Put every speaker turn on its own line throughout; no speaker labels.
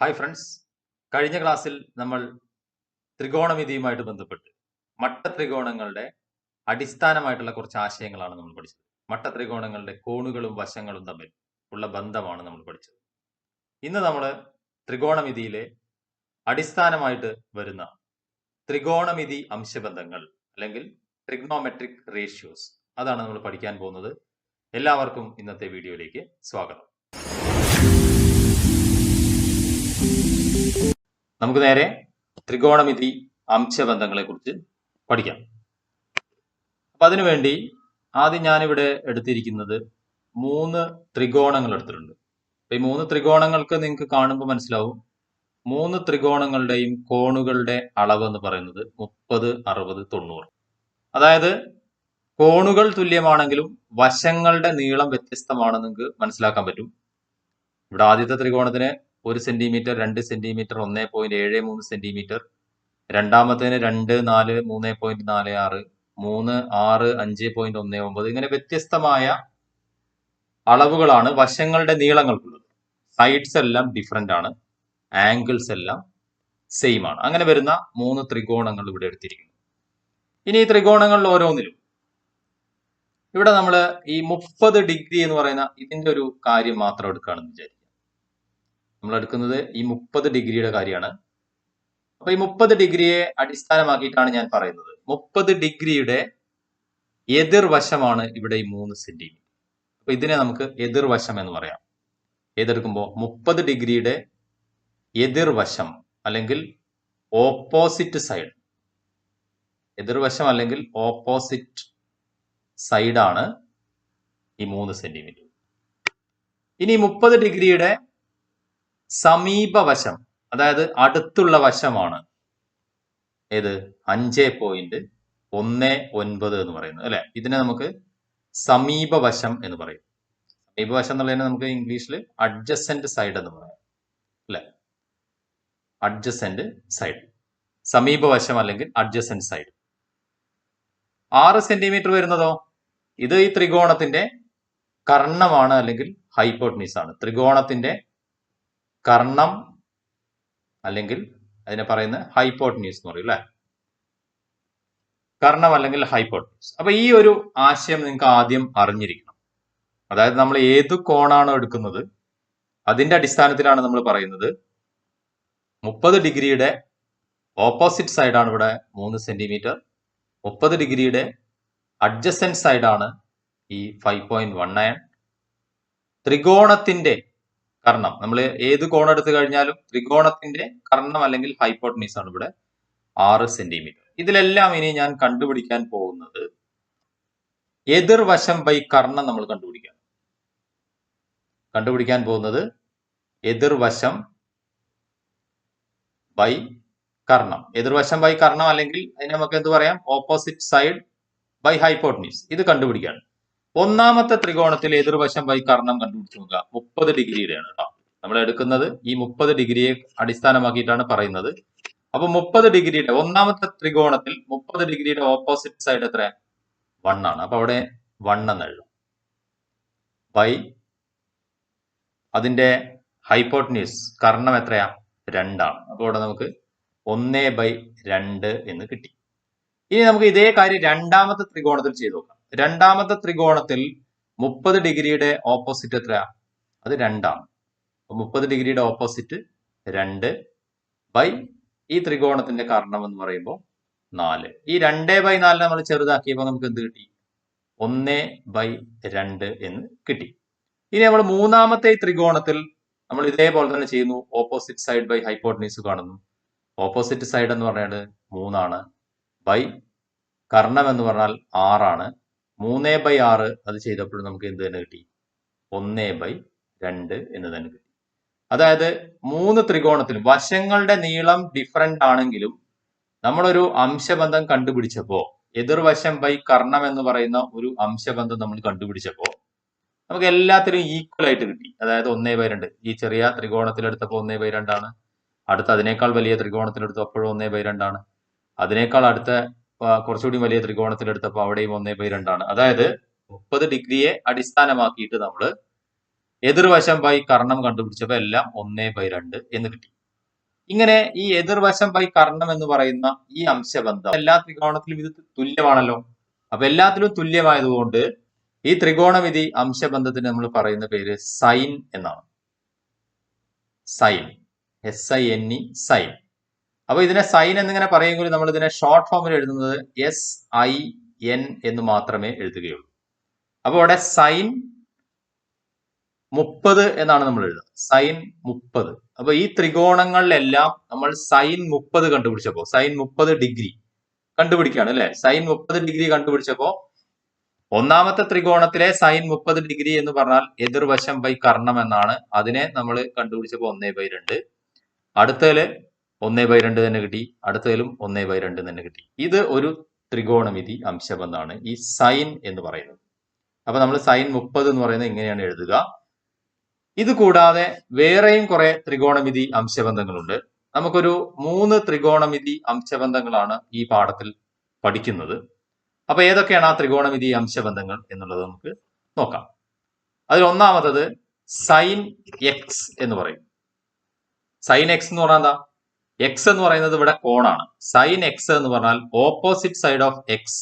Hi friends കഴിഞ്ഞ ക്ലാസ്സിൽ നമ്മൾ ത്രികോണമിതിയുമായിട്ട് ബന്ധപ്പെട്ട് മട്ട ത്രികോണങ്ങളുടെ അടിസ്ഥാനമായിട്ടുള്ള കുറച്ച് ആശയങ്ങളാണ് നമ്മൾ പഠിച്ചത്. മട്ട ത്രികോണങ്ങളുടെ കോണുകളും വശങ്ങളും തമ്മിൽ ഉള്ള ബന്ധമാണ് നമ്മൾ പഠിച്ചത്. ഇന്ന് നമ്മൾ ത്രികോണമിതിയിലെ അടിസ്ഥാനമായിട്ട് വരുന്ന ത്രികോണമിതി അംശബന്ധങ്ങൾ അല്ലെങ്കിൽ ട്രിഗ്നോമെട്രിക് റേഷ്യോസ് അതാണ് നമ്മൾ പഠിക്കാൻ പോകുന്നത്. എല്ലാവർക്കും ഇന്നത്തെ വീഡിയോയിലേക്ക് സ്വാഗതം. നമുക്ക് നേരെ ത്രികോണമിതി അംശബന്ധങ്ങളെ കുറിച്ച് പഠിക്കാം. അപ്പൊ അതിനുവേണ്ടി ആദ്യം ഞാനിവിടെ എടുത്തിരിക്കുന്നത് മൂന്ന് ത്രികോണങ്ങൾ എടുത്തിട്ടുണ്ട്. അപ്പൊ ഈ മൂന്ന് ത്രികോണങ്ങൾക്ക് നിങ്ങൾക്ക് കാണുമ്പോൾ മനസ്സിലാവും. മൂന്ന് ത്രികോണങ്ങളുടെയും കോണുകളുടെ അളവ് എന്ന് പറയുന്നത് മുപ്പത് അറുപത് തൊണ്ണൂറ്. അതായത് കോണുകൾ തുല്യമാണെങ്കിലും വശങ്ങളുടെ നീളം വ്യത്യസ്തമാണെന്ന് നിങ്ങൾക്ക് മനസ്സിലാക്കാൻ പറ്റും. ഇവിടെ ആദ്യത്തെ ത്രികോണത്തിന് ഒരു സെന്റിമീറ്റർ രണ്ട് സെന്റിമീറ്റർ ഒന്നേ പോയിന്റ് ഏഴ് മൂന്ന് സെന്റിമീറ്റർ രണ്ടാമത്തേന് രണ്ട് നാല് മൂന്ന് പോയിന്റ് നാല് ആറ് മൂന്ന് ആറ് അഞ്ച് പോയിന്റ് ഒന്ന് ഒമ്പത്. ഇങ്ങനെ വ്യത്യസ്തമായ അളവുകളാണ് വശങ്ങളുടെ നീളങ്ങൾക്കുള്ളത്. സൈഡ്സ് എല്ലാം ഡിഫറെന്റ് ആണ്. ആംഗിൾസ് എല്ലാം സെയിം ആണ്. അങ്ങനെ വരുന്ന മൂന്ന് ത്രികോണങ്ങൾ ഇവിടെ എടുത്തിരിക്കുന്നു. ഇനി ഈ ത്രികോണങ്ങളിൽ ഓരോന്നിലും ഇവിടെ നമ്മൾ ഈ മുപ്പത് ഡിഗ്രി എന്ന് പറയുന്ന ഇതിന്റെ ഒരു കാര്യം മാത്രം എടുക്കുകയാണെന്ന് വിചാരിക്കും നമ്മൾ എടുക്കുന്നത് ഈ മുപ്പത് ഡിഗ്രിയുടെ കാര്യമാണ്. അപ്പൊ ഈ മുപ്പത് ഡിഗ്രിയെ അടിസ്ഥാനമാക്കിയിട്ടാണ് ഞാൻ പറയുന്നത്. മുപ്പത് ഡിഗ്രിയുടെ എതിർവശമാണ് ഇവിടെ ഈ മൂന്ന് സെന്റിമീറ്റർ. അപ്പൊ ഇതിനെ നമുക്ക് എതിർവശം എന്ന് പറയാം. ഏതെടുക്കുമ്പോൾ മുപ്പത് ഡിഗ്രിയുടെ എതിർവശം അല്ലെങ്കിൽ ഓപ്പോസിറ്റ് സൈഡ്. എതിർവശം അല്ലെങ്കിൽ ഓപ്പോസിറ്റ് സൈഡാണ് ഈ മൂന്ന് സെന്റിമീറ്റർ. ഇനി മുപ്പത് ഡിഗ്രിയുടെ സമീപവശം അതായത് അടുത്തുള്ള വശമാണ്. ഏത്? അഞ്ച് പോയിന്റ് ഒന്ന് ഒൻപത് എന്ന് പറയുന്നത് അല്ലെ? ഇതിനെ നമുക്ക് സമീപവശം എന്ന് പറയും. സമീപവശം എന്നുള്ളതിനെ നമുക്ക് ഇംഗ്ലീഷിൽ അഡ്ജസെന്റ് സൈഡ് എന്ന് പറയാം അല്ലെ? അഡ്ജസെന്റ് സൈഡ് സമീപവശം അല്ലെങ്കിൽ അഡ്ജസെന്റ് സൈഡ് ആറ് സെന്റിമീറ്റർ വരുന്നതോ? ഇത് ഈ ത്രികോണത്തിന്റെ കർണമാണ് അല്ലെങ്കിൽ ഹൈപ്പോട്നീസ് ആണ്. ത്രികോണത്തിന്റെ കർണം അല്ലെങ്കിൽ അതിനെ പറയുന്ന ഹൈപ്പോട്ടനീസ് എന്ന് പറയും അല്ലേ? കർണം അല്ലെങ്കിൽ ഹൈപ്പോട്ടനീസ് അപ്പൊ ഈ ഒരു ആശയം നിങ്ങൾക്ക് ആദ്യം അറിഞ്ഞിരിക്കണം. അതായത് നമ്മൾ ഏത് കോണാണോ എടുക്കുന്നത് അതിന്റെ അടിസ്ഥാനത്തിലാണ് നമ്മൾ പറയുന്നത്. മുപ്പത് ഡിഗ്രിയുടെ ഓപ്പോസിറ്റ് സൈഡാണ് ഇവിടെ മൂന്ന് സെന്റിമീറ്റർ മുപ്പത് ഡിഗ്രിയുടെ അഡ്ജസ്റ്റന്റ് സൈഡാണ് ഈ ഫൈവ് പോയിന്റ് വൺ നയൻ ത്രികോണത്തിന്റെ കർണം. നമ്മൾ ഏത് കോണം എടുത്തു കഴിഞ്ഞാലും ത്രികോണത്തിന്റെ കർണം അല്ലെങ്കിൽ ഹൈപ്പോട്ടനീസ് ആണ് ഇവിടെ ആറ് സെന്റിമീറ്റർ ഇതിലെല്ലാം ഇനി ഞാൻ കണ്ടുപിടിക്കാൻ പോകുന്നത് എതിർവശം ബൈ കർണം നമ്മൾ കണ്ടുപിടിക്കാം കണ്ടുപിടിക്കാൻ പോകുന്നത് എതിർവശം ബൈ കർണം. എതിർവശം ബൈ കർണം അല്ലെങ്കിൽ അതിനെ നമുക്ക് എന്ത് പറയാം? ഓപ്പോസിറ്റ് സൈഡ് ബൈ ഹൈപ്പോട്ടനീസ് ഇത് കണ്ടുപിടിക്കാൻ ഒന്നാമത്തെ ത്രികോണത്തിൽ എതിർവശം വൈ കർണം കണ്ടുപിടിച്ച് നോക്കുക. മുപ്പത് ഡിഗ്രിയുടെയാണ് കേട്ടോ. നമ്മൾ എടുക്കുന്നത് ഈ മുപ്പത് ഡിഗ്രിയെ അടിസ്ഥാനമാക്കിയിട്ടാണ് പറയുന്നത്. അപ്പൊ മുപ്പത് ഡിഗ്രിയുടെ ഒന്നാമത്തെ ത്രികോണത്തിൽ മുപ്പത് ഡിഗ്രിയുടെ ഓപ്പോസിറ്റ് സൈഡ് എത്ര വൺ ആണ്. അപ്പൊ അവിടെ വൺ എന്ന് എഴുതും. വൈ അതിന്റെ ഹൈപ്പോട്ടനീസ് കർണം എത്രയാ? രണ്ടാണ്. അപ്പൊ അവിടെ നമുക്ക് ഒന്നേ ബൈ രണ്ട് എന്ന് കിട്ടി. ഇനി നമുക്ക് ഇതേ കാര്യം രണ്ടാമത്തെ ത്രികോണത്തിൽ ചെയ്തു നോക്കാം. രണ്ടാമത്തെ ത്രികോണത്തിൽ മുപ്പത് ഡിഗ്രിയുടെ ഓപ്പോസിറ്റ് എത്രയാ? അത് രണ്ടാണ്. മുപ്പത് ഡിഗ്രിയുടെ ഓപ്പോസിറ്റ് രണ്ട് ബൈ ഈ ത്രികോണത്തിന്റെ കാരണം എന്ന് പറയുമ്പോൾ നാല്. ഈ രണ്ടേ ബൈ നാല് നമ്മൾ ചെറുതാക്കിയപ്പോൾ നമുക്ക് എന്ത് കിട്ടി? ഒന്ന് ബൈ രണ്ട് എന്ന് കിട്ടി. ഇനി നമ്മൾ മൂന്നാമത്തെ ത്രികോണത്തിൽ നമ്മൾ ഇതേപോലെ തന്നെ ചെയ്യുന്നു. ഓപ്പോസിറ്റ് സൈഡ് ബൈ ഹൈപ്പോട്ടനീസ് കാണുന്നു. ഓപ്പോസിറ്റ് സൈഡ് എന്ന് പറയുന്നത് മൂന്നാണ്. ബൈ കർണം എന്ന് പറഞ്ഞാൽ ആറാണ്. മൂന്ന് ബൈ ആറ് അത് ചെയ്തപ്പോഴും നമുക്ക് എന്ത് തന്നെ കിട്ടി? ഒന്ന് ബൈ രണ്ട് എന്ന് തന്നെ കിട്ടി. അതായത് മൂന്ന് ത്രികോണത്തിലും വശങ്ങളുടെ നീളം ഡിഫറെന്റ് ആണെങ്കിലും നമ്മളൊരു അംശബന്ധം കണ്ടുപിടിച്ചപ്പോൾ എതിർവശം ബൈ കർണം എന്ന് പറയുന്ന ഒരു അംശബന്ധം നമ്മൾ കണ്ടുപിടിച്ചപ്പോൾ നമുക്ക് എല്ലാത്തിലും ഈക്വൽ ആയിട്ട് കിട്ടി. അതായത് ഒന്നേ ബൈ രണ്ട്. ഈ ചെറിയ ത്രികോണത്തിലെടുത്തപ്പോൾ ഒന്നേ ബൈ രണ്ടാണ് അടുത്ത അതിനേക്കാൾ വലിയ അപ്പോഴും ഒന്നേ ബൈ രണ്ടാണ് അതിനേക്കാൾ അടുത്ത കുറച്ചുകൂടി വലിയ ത്രികോണത്തിൽ എടുത്തപ്പോൾ അവിടെയും ഒന്നേ ബൈ രണ്ടാണ്. അതായത് മുപ്പത് ഡിഗ്രിയെ അടിസ്ഥാനമാക്കിയിട്ട് നമ്മൾ എതിർവശം ബൈ കർണം കണ്ടുപിടിച്ചപ്പോൾ എല്ലാം ഒന്നേ ബൈ രണ്ട് എന്ന് കിട്ടി. ഇങ്ങനെ ഈ എതിർവശം ബൈ കർണം എന്ന് പറയുന്ന ഈ അംശബന്ധം എല്ലാ ത്രികോണത്തിലും ഇത് തുല്യമാണല്ലോ. അപ്പൊ എല്ലാത്തിലും തുല്യമായതുകൊണ്ട് ഈ ത്രികോണമിതി അംശബന്ധത്തിന് നമ്മൾ പറയുന്ന പേര് സൈൻ എന്നാണ്. Sine. S I N E sine. അപ്പൊ ഇതിനെ സൈൻ എന്നിങ്ങനെ പറയുമെങ്കിൽ നമ്മൾ ഇതിനെ ഷോർട്ട് ഫോമിൽ എഴുതുന്നത് എസ് ഐ എൻ എന്ന് മാത്രമേ എഴുതുകയുള്ളൂ. അപ്പൊ അവിടെ സൈൻ മുപ്പത് എന്നാണ് നമ്മൾ എഴുതുന്നത്. സൈൻ മുപ്പത്. അപ്പൊ ഈ ത്രികോണങ്ങളിലെല്ലാം നമ്മൾ സൈൻ മുപ്പത് കണ്ടുപിടിച്ചപ്പോ സൈൻ മുപ്പത് ഡിഗ്രി കണ്ടുപിടിക്കുകയാണ് അല്ലെ? സൈൻ മുപ്പത് ഡിഗ്രി കണ്ടുപിടിച്ചപ്പോ ഒന്നാമത്തെ ത്രികോണത്തിലെ സൈൻ മുപ്പത് ഡിഗ്രി എന്ന് പറഞ്ഞാൽ എതിർവശം ബൈ കർണം എന്നാണ്. അതിനെ നമ്മൾ കണ്ടുപിടിച്ചപ്പോ ഒന്നേ ബൈ രണ്ട്. അടുത്തതിൽ ഒന്നേ ബൈ രണ്ട് തന്നെ കിട്ടി. അടുത്തതിലും ഒന്നേ ബൈ രണ്ട് തന്നെ കിട്ടി. ഇത് ഒരു ത്രികോണമിതി അംശബന്ധമാണ് ഈ സൈൻ എന്ന് പറയുന്നത്. അപ്പൊ നമ്മൾ സൈൻ മുപ്പത് എന്ന് പറയുന്നത് ഇങ്ങനെയാണ് എഴുതുക. ഇത് കൂടാതെ വേറെയും കുറെ ത്രികോണമിതി അംശബന്ധങ്ങളുണ്ട്. നമുക്കൊരു മൂന്ന് ത്രികോണമിതി അംശബന്ധങ്ങളാണ് ഈ പാഠത്തിൽ പഠിക്കുന്നത്. അപ്പൊ ഏതൊക്കെയാണ് ആ ത്രികോണമിതി അംശബന്ധങ്ങൾ എന്നുള്ളത് നമുക്ക് നോക്കാം. അതിൽ ഒന്നാമത്തത് സൈൻ എക്സ് എന്ന് പറയും. സൈൻ എക്സ് എന്ന് പറഞ്ഞാൽ എന്താ? എക്സ് എന്ന് പറയുന്നത് ഇവിടെ കോണാണ് സൈൻ എക്സ് എന്ന് പറഞ്ഞാൽ opposite side of X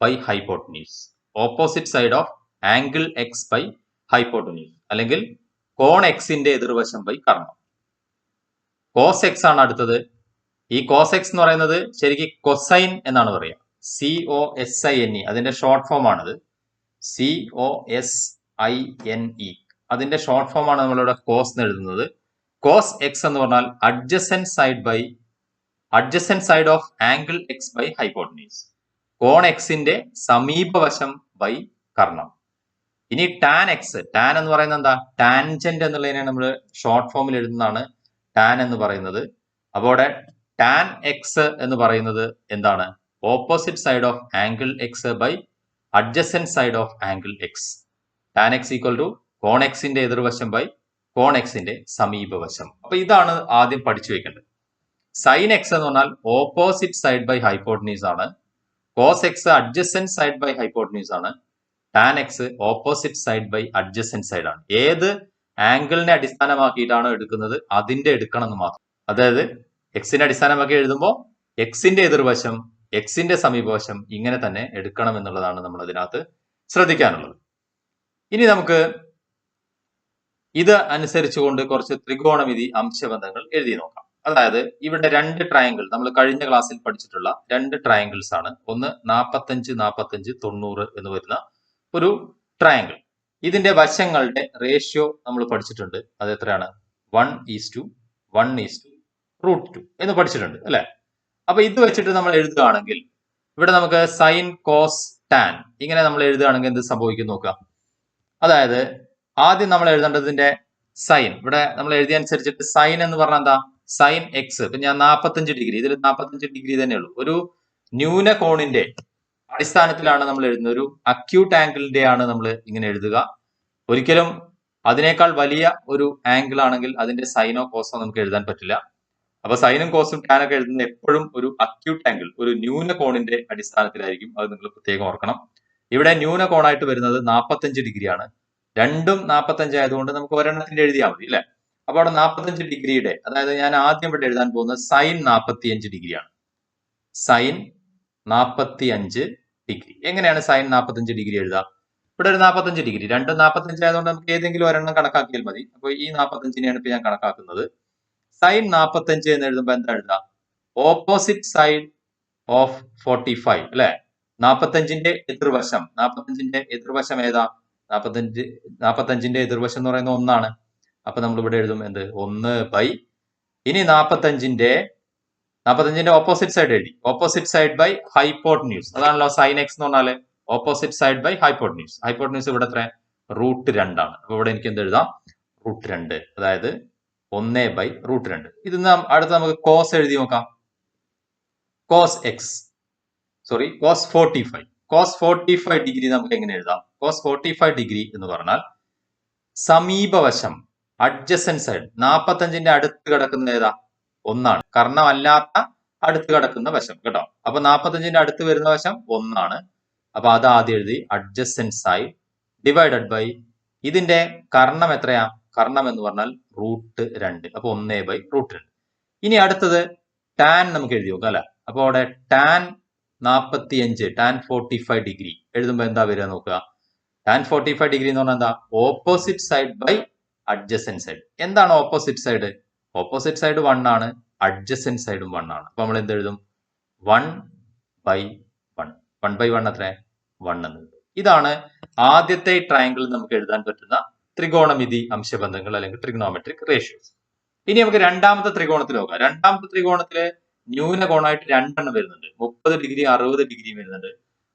by hypotenuse opposite side of angle X by hypotenuse അല്ലെങ്കിൽ കോൺ എക്സിന്റെ എതിർവശം ബൈ കർണം കോസ് എക്സ് ആണ് അടുത്തത്. ഈ കോസ് എക്സ് എന്ന് പറയുന്നത് ശരിക്കും കൊസൈൻ എന്നാണ് പറയുക. C O S I N E അതിന്റെ ഷോർട്ട് ഫോം ആണിത്. C O S I N E അതിന്റെ ഷോർട്ട് ഫോം ആണ് നമ്മളിവിടെ കോസ് എന്ന് എഴുതുന്നത്. കോസ് എക്സ് എന്ന് പറഞ്ഞാൽ adjacent side by adjacent side of angle x by hypotenuse കോൺ എക്സിന്റെ സമീപവശം ബൈ കർണം. ഇനി ടാൻ എക്സ് ടാൻ എന്ന് പറയുന്നത് എന്താ? ടാൻജന്റ് എന്നുള്ളതിനെ നമ്മൾ ഷോർട്ട് ഫോമിൽ എഴുതുന്നതാണ് ടാൻ എന്ന് പറയുന്നത്. അപ്പോൾ അവിടെ ടാൻ എക്സ് എന്ന് പറയുന്നത് എന്താണ്? Opposite side of angle x by adjacent side of angle x tan x equal to കോൺ എക്സിന്റെ എതിർവശം ബൈ കോൺ എക്സിന്റെ സമീപവശം. അപ്പൊ ഇതാണ് ആദ്യം പഠിച്ചു വെക്കേണ്ടത്. സൈൻ എക്സ് എന്ന് പറഞ്ഞാൽ ഓപ്പോസിറ്റ് സൈഡ് ബൈ ഹൈപ്പോട്ടനീസ് ആണ്. Cos x adjacent side by hypotenuse ആണ്. Tan x opposite side by adjacent side ആണ്. ഏത് ആംഗിളിനെ അടിസ്ഥാനമാക്കിയിട്ടാണോ എടുക്കുന്നത്? അതിന്റെ എടുക്കണം എന്ന് മാത്രം. അതായത് എക്സിനെ അടിസ്ഥാനമാക്കി എഴുതുമ്പോൾ എക്സിന്റെ എതിർവശം എക്സിന്റെ സമീപവശം ഇങ്ങനെ തന്നെ എടുക്കണം എന്നുള്ളതാണ് നമ്മൾ അതിനകത്ത് ശ്രദ്ധിക്കാനുള്ളത്. ഇനി നമുക്ക് ഇത് അനുസരിച്ചുകൊണ്ട് കുറച്ച് ത്രികോണമിതി അംശബന്ധങ്ങൾ എഴുതി നോക്കാം. അതായത് ഇവിടെ രണ്ട് ട്രയാങ്കിൾ നമ്മൾ കഴിഞ്ഞ ക്ലാസ്സിൽ പഠിച്ചിട്ടുള്ള രണ്ട് ട്രയാങ്കിൾസ് ആണ്. ഒന്ന് നാപ്പത്തഞ്ച് നാപ്പത്തഞ്ച് തൊണ്ണൂറ് എന്ന് വരുന്ന ഒരു ട്രയാങ്കിൾ ഇതിന്റെ വശങ്ങളുടെ റേഷ്യോ നമ്മൾ പഠിച്ചിട്ടുണ്ട്. അത് എത്രയാണ്? One is to one is to root two എന്ന് പഠിച്ചിട്ടുണ്ട് അല്ലെ? അപ്പൊ ഇത് വെച്ചിട്ട് നമ്മൾ എഴുതുകയാണെങ്കിൽ ഇവിടെ നമുക്ക് സൈൻ കോസ് ടാൻ ഇങ്ങനെ നമ്മൾ എഴുതുകയാണെങ്കിൽ എന്ത് സംഭവിക്കും നോക്കാം. അതായത് ആദ്യം നമ്മൾ എഴുതേണ്ടതിന്റെ സൈൻ. ഇവിടെ നമ്മൾ എഴുതിയ അനുസരിച്ചിട്ട് സൈൻ എന്ന് പറഞ്ഞാൽ എന്താ? സൈൻ എക്സ് ഇപ്പൊ ഞാൻ നാൽപ്പത്തഞ്ച് ഡിഗ്രി. ഇതിൽ നാൽപ്പത്തഞ്ച് ഡിഗ്രി തന്നെ ഉള്ളൂ. ഒരു ന്യൂന കോണിന്റെ അടിസ്ഥാനത്തിലാണ് നമ്മൾ എഴുതുന്നത്. ഒരു അക്യൂട്ട് ആംഗിളിന്റെ ആണ് നമ്മൾ ഇങ്ങനെ എഴുതുക. ഒരിക്കലും അതിനേക്കാൾ വലിയ ഒരു ആംഗിൾ ആണെങ്കിൽ അതിന്റെ സൈനോ കോസോ നമുക്ക് എഴുതാൻ പറ്റില്ല. അപ്പൊ സൈനും കോസും ടാനൊക്കെ എഴുതുന്നത് എപ്പോഴും ഒരു അക്യൂട്ട് ആംഗിൾ ഒരു ന്യൂന കോണിന്റെ അടിസ്ഥാനത്തിലായിരിക്കും. അത് നിങ്ങൾ പ്രത്യേകം ഓർക്കണം. ഇവിടെ ന്യൂന കോണായിട്ട് വരുന്നത് നാൽപ്പത്തഞ്ച് ഡിഗ്രിയാണ്. രണ്ടും നാൽപ്പത്തഞ്ച് ആയതുകൊണ്ട് നമുക്ക് ഒരെണ്ണത്തിന്റെ എഴുതിയാൽ മതി അല്ലെ? അപ്പൊ അവിടെ നാൽപ്പത്തഞ്ച് ഡിഗ്രിയുടെ അതായത് ഞാൻ ആദ്യം ഇവിടെ എഴുതാൻ പോകുന്നത് സൈൻ നാൽപ്പത്തിയഞ്ച് ഡിഗ്രിയാണ്. സൈൻ നാൽപ്പത്തി അഞ്ച് ഡിഗ്രി. എങ്ങനെയാണ് സൈൻ നാൽപ്പത്തഞ്ച് ഡിഗ്രി എഴുതുക ഇവിടെ ഒരു നാൽപ്പത്തഞ്ച് ഡിഗ്രി രണ്ടും നാൽപ്പത്തഞ്ച് ആയതുകൊണ്ട് നമുക്ക് ഏതെങ്കിലും ഒരെണ്ണം കണക്കാക്കിയാൽ മതി. അപ്പൊ ഈ നാൽപ്പത്തഞ്ചിനെയാണ് ഇപ്പൊ ഞാൻ കണക്കാക്കുന്നത്. സൈൻ നാൽപ്പത്തഞ്ച് എന്ന് എഴുതുമ്പോൾ എന്താ എഴുതാം? Opposite side of forty five അല്ലെ? നാൽപ്പത്തഞ്ചിന്റെ എതിർവശം നാൽപ്പത്തഞ്ചിന്റെ എതിർവശം ഏതാ? നാൽപ്പത്തഞ്ച് നാൽപ്പത്തഞ്ചിന്റെ എതിർവശം എന്ന് പറയുന്നത് ഒന്നാണ്. അപ്പൊ നമ്മൾ ഇവിടെ എഴുതും എന്ത്? ഒന്ന് ബൈ ഇനി നാൽപ്പത്തഞ്ചിന്റെ നാൽപ്പത്തഞ്ചിന്റെ ഓപ്പോസിറ്റ് സൈഡ് എഴുതി. Opposite side by hypotenuse അതാണല്ലോ സൈൻ എക്സ് എന്ന് പറഞ്ഞാൽ opposite side by hypotenuse hypotenuse ഇവിടെ എത്ര റൂട്ട് രണ്ടാണ് അപ്പൊ ഇവിടെ എനിക്ക് എന്ത് എഴുതാം? റൂട്ട് രണ്ട്. അതായത് ഒന്ന് ബൈ റൂട്ട് രണ്ട്. ഇത് നാം അടുത്ത് നമുക്ക് കോസ് എഴുതി നോക്കാം. Cos x sorry cos forty five cos forty five degree നമുക്ക് എങ്ങനെ എഴുതാം? കോസ് ഫോർട്ടി ഫൈവ് ഡിഗ്രി എന്ന് പറഞ്ഞാൽ സമീപവശം അഡ്ജസൻ സൈഡ് നാപ്പത്തഞ്ചിന്റെ അടുത്ത് കിടക്കുന്നത് ഏതാ? ഒന്നാണ്. കർണമല്ലാത്ത അടുത്ത് കിടക്കുന്ന വശം കേട്ടോ? അപ്പൊ നാപ്പത്തഞ്ചിന്റെ അടുത്ത് വരുന്ന വശം ഒന്നാണ്. അപ്പൊ അത് ആദ്യം എഴുതി അഡ്ജസൻ സൈഡ് ഡിവൈഡഡ് ബൈ ഇതിന്റെ കർണം എത്രയാ? കർണം എന്ന് പറഞ്ഞാൽ റൂട്ട് രണ്ട്. അപ്പൊ ഒന്നേ ബൈ റൂട്ട് രണ്ട്. ഇനി അടുത്തത് ടാൻ നമുക്ക് എഴുതി നോക്കാം അല്ലെ? അപ്പൊ അവിടെ ടാൻ നാൽപ്പത്തി അഞ്ച് ടാൻ ഫോർട്ടി ഫൈവ് ഡിഗ്രി എഴുതുമ്പോൾ എന്താ വരിക നോക്കുക? ടാൻ ഫോർട്ടി ഫൈവ് ഡിഗ്രി എന്ന് പറഞ്ഞാൽ എന്താ? Opposite side by adjacent side എന്താണ് opposite side opposite side one ആണ് അഡ്ജസ്റ്റൻ സൈഡും വൺ ആണ്. അപ്പൊ നമ്മൾ എന്ത് എഴുതും? One by one one by one അത്ര? വൺ എന്ന് ഇതാണ് ആദ്യത്തെ ട്രയാങ്കിളിൽ നമുക്ക് എഴുതാൻ പറ്റുന്ന ത്രികോണമിതി അംശബന്ധങ്ങൾ അല്ലെങ്കിൽ ട്രിഗ്നോമെട്രിക് റേഷ്യോസ് ഇനി നമുക്ക് രണ്ടാമത്തെ ത്രികോണത്തിൽ നോക്കാം. രണ്ടാമത്തെ ത്രികോണത്തിൽ ന്യൂനകോണായിട്ട് രണ്ടെണ്ണം വരുന്നുണ്ട്. മുപ്പത് ഡിഗ്രി അറുപത് ഡിഗ്രി വരുന്നുണ്ട്.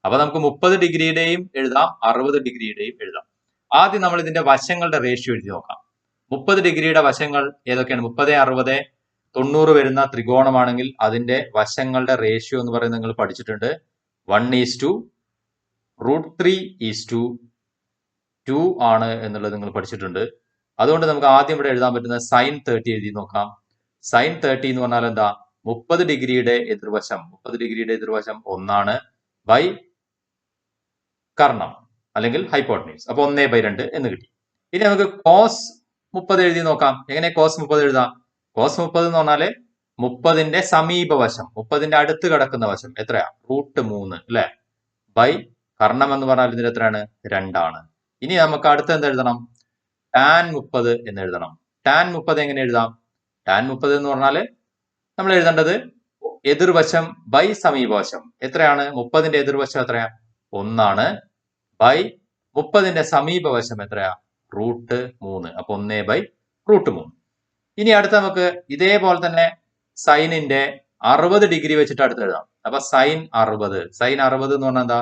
അപ്പൊ നമുക്ക് മുപ്പത് ഡിഗ്രിയുടെയും എഴുതാം അറുപത് ഡിഗ്രിയുടെയും എഴുതാം. ആദ്യം നമ്മൾ ഇതിന്റെ വശങ്ങളുടെ റേഷ്യോ എഴുതി നോക്കാം. മുപ്പത് ഡിഗ്രിയുടെ വശങ്ങൾ ഏതൊക്കെയാണ്? മുപ്പത് അറുപത് തൊണ്ണൂറ് വരുന്ന ത്രികോണമാണെങ്കിൽ അതിന്റെ വശങ്ങളുടെ റേഷ്യോ എന്ന് പറയുന്നത് നിങ്ങൾ പഠിച്ചിട്ടുണ്ട്. One is to root three is to two ആണ് എന്നുള്ളത് നിങ്ങൾ പഠിച്ചിട്ടുണ്ട്. അതുകൊണ്ട് നമുക്ക് ആദ്യം ഇവിടെ എഴുതാൻ പറ്റുന്ന സൈൻ തേർട്ടി എഴുതി നോക്കാം. സൈൻ തേർട്ടി എന്ന് പറഞ്ഞാൽ എന്താ? മുപ്പത് ഡിഗ്രിയുടെ എതിർവശം മുപ്പത് ഡിഗ്രിയുടെ എതിർവശം ഒന്നാണ്. ബൈ കർണം അല്ലെങ്കിൽ ഹൈപ്പോട്ടനീസ് അപ്പൊ ഒന്നേ ബൈ രണ്ട് എന്ന് കിട്ടി. ഇനി നമുക്ക് കോസ് മുപ്പത് എഴുതി നോക്കാം. എങ്ങനെ കോസ് മുപ്പത് എഴുതാം? കോസ് മുപ്പത് എന്ന് പറഞ്ഞാൽ മുപ്പതിന്റെ സമീപവശം മുപ്പതിന്റെ അടുത്ത് കിടക്കുന്ന വശം എത്രയാ? റൂട്ട് മൂന്ന് അല്ലെ? ബൈ കർണം എന്ന് പറഞ്ഞാൽ ഇതിന്റെ എത്രയാണ്? രണ്ടാണ്. ഇനി നമുക്ക് അടുത്ത് എന്ത് എഴുതണം? ടാൻ മുപ്പത് എന്ന് എഴുതണം. ടാൻ മുപ്പത് എങ്ങനെ എഴുതാം? ടാൻ മുപ്പത് എന്ന് പറഞ്ഞാൽ നമ്മൾ എഴുതേണ്ടത് എതിർവശം ബൈ സമീപവശം. എത്രയാണ്? മുപ്പതിന്റെ എതിർവശം എത്രയാ? ഒന്നാണ് ബൈ മുപ്പതിന്റെ സമീപവശം എത്രയാ? റൂട്ട് മൂന്ന്. അപ്പൊ ഒന്നേ ബൈ റൂട്ട് മൂന്ന്. ഇനി അടുത്ത നമുക്ക് ഇതേപോലെ തന്നെ സൈനിന്റെ അറുപത് ഡിഗ്രി വെച്ചിട്ട് അടുത്ത് എഴുതാം. അപ്പൊ സൈൻ അറുപത്. സൈൻ അറുപത് എന്ന് പറഞ്ഞാൽ എന്താ?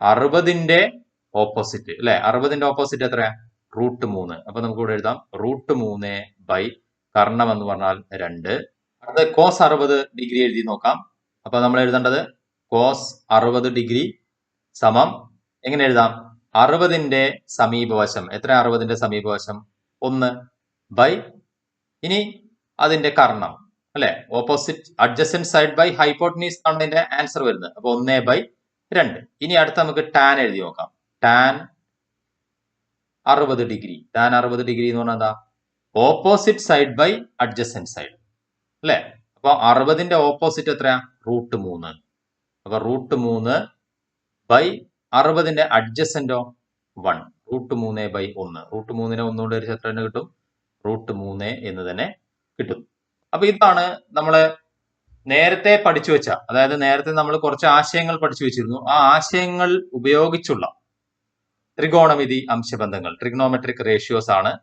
അറുപതിന്റെ ഓപ്പോസിറ്റ് അല്ലെ? അറുപതിന്റെ ഓപ്പോസിറ്റ് എത്രയാ? റൂട്ട് മൂന്ന്. അപ്പൊ നമുക്ക് ഇവിടെ എഴുതാം. റൂട്ട് മൂന്ന് ബൈ കർണം എന്ന് പറഞ്ഞാൽ രണ്ട്. അടുത്ത കോസ് അറുപത് ഡിഗ്രി എഴുതി നോക്കാം. അപ്പൊ നമ്മൾ എഴുതേണ്ടത് കോസ് അറുപത് ഡിഗ്രി സമം. എങ്ങനെ എഴുതാം? അറുപതിന്റെ സമീപവശം. എത്ര അറുപതിന്റെ സമീപവശം? ഒന്ന് ബൈ ഇനി അതിന്റെ കർണം. അല്ലെ? Opposite adjacent side by hypotenuse ആണ് ഇതിന്റെ ആൻസർ വരുന്നത്. അപ്പൊ ഒന്നേ ബൈ രണ്ട്. ഇനി അടുത്ത നമുക്ക് ടാൻ എഴുതി നോക്കാം. ടാൻ അറുപത് ഡിഗ്രി. ടാൻ അറുപത് ഡിഗ്രി എന്ന് പറഞ്ഞാൽ എന്താ? Opposite side by adjacent side അല്ലെ? അപ്പൊ അറുപതിന്റെ ഓപ്പോസിറ്റ് എത്രയാ? റൂട്ട് മൂന്ന്. അപ്പൊ റൂട്ട് മൂന്ന് ബൈ അറുപതിന്റെ അഡ്ജസ്റ്റന്റോ വൺ റൂട്ട് മൂന്ന് ബൈ ഒന്ന്. റൂട്ട് മൂന്നിനെ ഒന്നുകൊണ്ട് ഒരു എത്ര കിട്ടും. റൂട്ട് മൂന്ന് എന്ന് തന്നെ കിട്ടും. അപ്പൊ ഇതാണ് നമ്മൾ നേരത്തെ പഠിച്ചു വെച്ച അതായത് നേരത്തെ നമ്മൾ കുറച്ച് ആശയങ്ങൾ പഠിച്ചു വെച്ചിരുന്നു. ആ ആശയങ്ങൾ ഉപയോഗിച്ചുള്ള ത്രികോണമിതി അംശബന്ധങ്ങൾ ട്രിഗ്നോമെട്രിക് റേഷ്യോസ് ആണ്.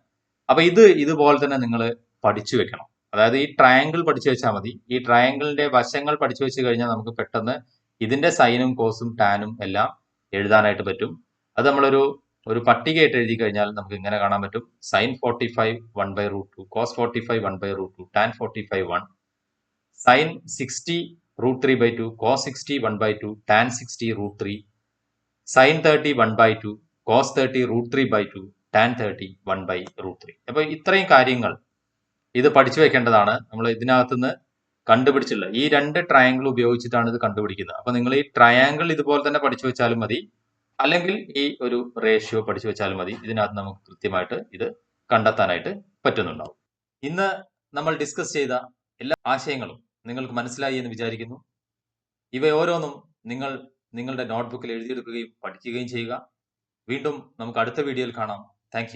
അപ്പൊ ഇത് ഇതുപോലെ തന്നെ നിങ്ങൾ പഠിച്ചു വെക്കണം. അതായത് ഈ ട്രയാങ്കിൾ പഠിച്ചു വെച്ചാൽ മതി. ഈ ട്രയാങ്കിളിന്റെ വശങ്ങൾ പഠിച്ചു വെച്ച് കഴിഞ്ഞാൽ നമുക്ക് പെട്ടെന്ന് ഇതിന്റെ സൈനും കോസും ടാനും എല്ലാം എഴുതാനായിട്ട് പറ്റും. അത് നമ്മളൊരു ഒരു പട്ടികയായിട്ട് എഴുതി കഴിഞ്ഞാൽ നമുക്ക് ഇങ്ങനെ കാണാൻ പറ്റും. Sine forty five one by root two cos forty five one by root two tan forty five one sine sixty root three by two cos sixty one by two tan sixty root three sine thirty one by two cos thirty root three by two tan thirty one by root three അപ്പൊ ഇത്രയും കാര്യങ്ങൾ ഇത് പഠിച്ചു വെക്കേണ്ടതാണ്. നമ്മൾ ഇതിനകത്തുനിന്ന് കണ്ടുപിടിച്ചില്ല ഈ രണ്ട് ട്രയാങ്കിൾ ഉപയോഗിച്ചിട്ടാണ് ഇത് കണ്ടുപിടിക്കുന്നത്. അപ്പൊ നിങ്ങൾ ഈ ട്രയാങ്കിൾ ഇതുപോലെ തന്നെ പഠിച്ചു വെച്ചാലും മതി. അല്ലെങ്കിൽ ഈ ഒരു റേഷ്യോ പഠിച്ചു വെച്ചാലും മതി. ഇതിനകത്ത് നമുക്ക് കൃത്യമായിട്ട് ഇത് കണ്ടെത്താനായിട്ട് പറ്റുന്നുണ്ടാവും. ഇന്ന് നമ്മൾ ഡിസ്കസ് ചെയ്ത എല്ലാ ആശയങ്ങളും നിങ്ങൾക്ക് മനസ്സിലായി എന്ന് വിചാരിക്കുന്നു. ഇവ ഓരോന്നും നിങ്ങൾ നിങ്ങളുടെ നോട്ട്ബുക്കിൽ എഴുതിയെടുക്കുകയും പഠിക്കുകയും ചെയ്യുക. വീണ്ടും നമുക്ക് അടുത്ത വീഡിയോയിൽ കാണാം. താങ്ക്